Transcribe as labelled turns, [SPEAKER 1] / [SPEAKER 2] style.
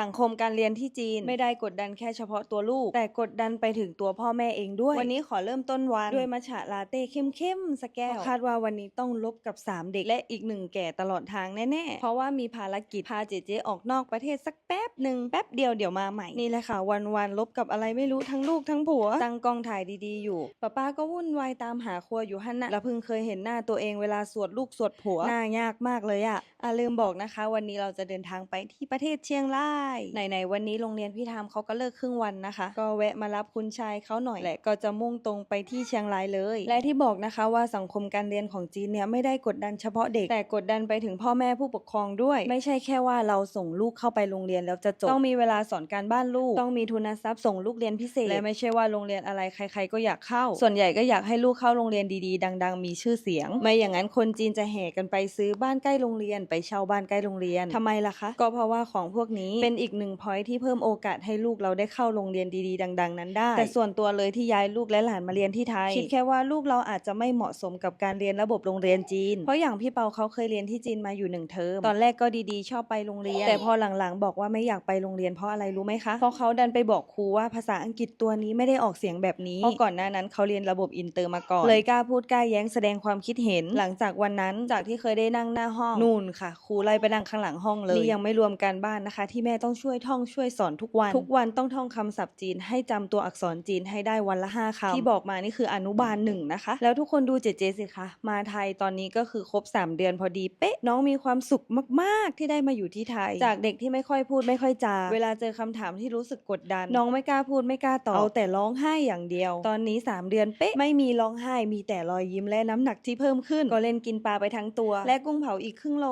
[SPEAKER 1] สังคมการเรียนที่จีนไม่ได้กดดันแค่เฉพาะตัวลูก แต่กดดันไปถึงตัวพ่อแม่เองด้วย วันนี้ขอเริ่มต้นวัน ด้วยมัชฉะลาเต้เข้มๆสักแก้วคาดว่าวันนี้ต้องลบกับ 3 เด็กและอีกหนึ่งแก่ตลอดทางแน่ๆ เพราะว่ามีภารกิจพาเจเจออกนอกประเทศสักแป๊บหนึ่งแป๊บเดียวเดี๋ยวมาใหม่ นี่แหละค่ะ วันวันๆลบกับอะไรไม่รู้ทั้งลูกทั้งผัวตั้งกล้องถ่ายดีๆอยู่ป้าป้าก็วุ่นวายตามหาครัวอยู่ฮั่นนะแล้วเพิ่งเคยเห็นหน้าตัวเองเวลาสวดลูกสวดผัวหน้ายากมากเลยอะ อะลืมบอกนะคะ วันนี้เราจะเดินทางไปที่ประเทศเชียงรายไหนๆวันนี้โรงเรียนพี่ทามเขาก็เลิกครึ่งวันนะคะ ก็แวะมารับคุณชายเขาหน่อยแหละก็จะมุ่งตรงไปที่เชียงรายเลย และที่บอกนะคะว่าสังคมการเรียนของจีนเนี่ยไม่ได้กดดันเฉพาะเด็ก แต่กดดันไปถึงพ่อแม่ผู้ปกครองด้วย ไม่ใช่แค่ว่าเราส่งลูกเข้าไปโรงเรียนแล้วจะจบต้องมีเวลาสอนการบ้านลูก ต้องมีทุนทรัพย์ส่งลูกเรียนพิเศษและไม่ใช่ว่าโรงเรียนอะไรใคร ๆ ก็อยากเข้า ส่วนใหญ่ก็อยากให้ลูกเข้าโรงเรียนดีๆ ดัง ๆ มีชื่อเสียง ไม่อย่างนั้นคนจีนจะแห่กันไปซื้อบ้านใกล้โรงเรียนไปเช่าบ้านใกล้โรงเรียนทำไมล่ะคะ ก็เพราะว่าของพวกนี้เป็นอีกหนึ่งพอยที่เพิ่มโอกาสให้ลูกเราได้เข้าโรงเรียนดีๆ ดัง ๆ นั้นได้ แต่ส่วนตัวเลยที่ย้ายลูกและหลานมาเรียนที่ไทย คิดแค่ว่าลูกเราอาจจะไม่เหมาะสมกับการเรียนระบบโรงเรียนจีน เพราะอย่างพี่เปาเขาเคยเรียนที่จีนมาอยู่หนึ่งเทอม ตอนแรกก็ดีๆ ชอบไปโรงเรียน แต่พอหลังๆ บอกว่าไม่อยากไปโรงเรียนเพราะอะไรรู้ไหมคะ เพราะเขาดันไปบอกครูว่าภาษาอังกฤษตัวนี้ไม่ได้ออกเสียงแบบนี้ เพราะก่อนหน้านั้นเขาเรียนระบบอินเตอร์มาก่อน เลยกล้าพูดกล้าแย้งแสดงความคิดเห็น หลังจากวันนั้นจากที่เคยได้นั่งหน้าห้องนู่นค่ะ ครูไล่ไปนั่งข้างหลังห้องเลยนี่ยังไม่รวมการบ้านนะคะ ที่แม่ต้องช่วยท่องช่วยสอนทุกวัน ทุกวันต้องท่องคำศัพท์จีน ให้จำตัวอักษรจีนให้ได้วันละห้าคำที่บอกมานี่คืออนุบาลหนึ่งนะคะ แล้วทุกคนดูเจเจสิคะมาไทยตอนนี้ก็คือครบ 3 เดือนพอดีเป๊ะน้องมีความสุขมากๆ ที่ได้มาอยู่ที่ไทย จากเด็กที่ไม่ค่อยพูดไม่ค่อยจาเวลาเจอคำถามที่รู้สึกกดดัน น้องไม่กล้าพูดไม่กล้าตอบเอาแต่ร้องไห้อย่างเดียว ตอนนี้ 3 เดือนเป๊ะไม่มีร้องไห้มีแต่รอยยิ้มและน้ำหนักที่เพิ่มขึ้นก็เล่นกินปลาไปทั้งตัว และกุ้งเผาอีกครึ่งโล